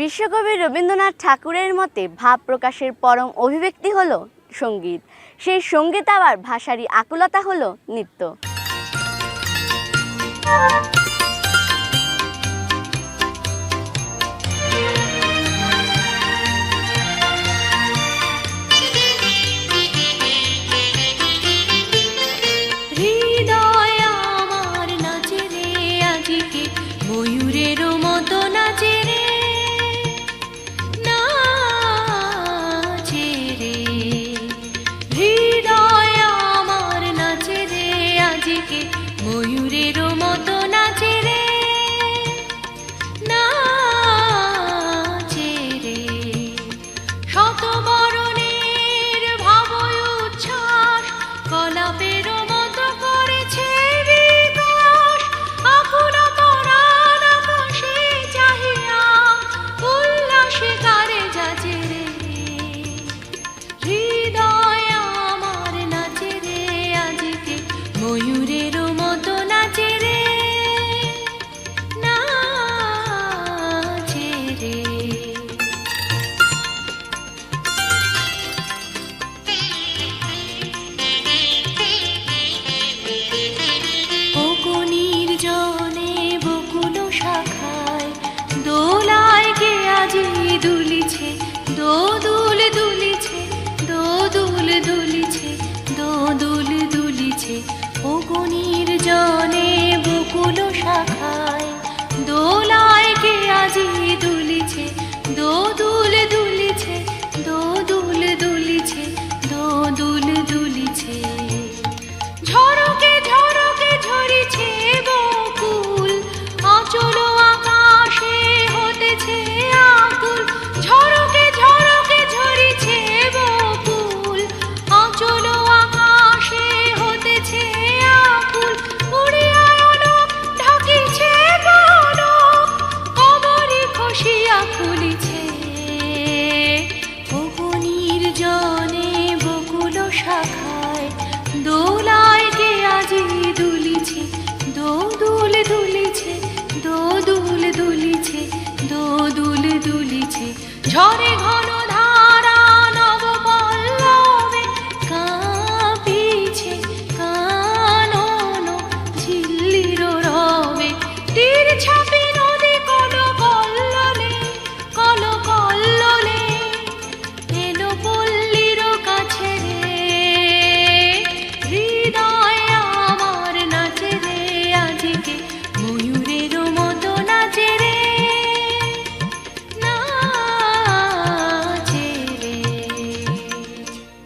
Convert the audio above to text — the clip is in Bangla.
বিশ্বকবি রবীন্দ্রনাথ ঠাকুরের মতে ভাব প্রকাশের পরম অভিব্যক্তি হল সংগীত। সেই সংগীত আবার ভাষারই আকুলতা হল নৃত্য। you did তুলিছে। ঝরে ঘন ধান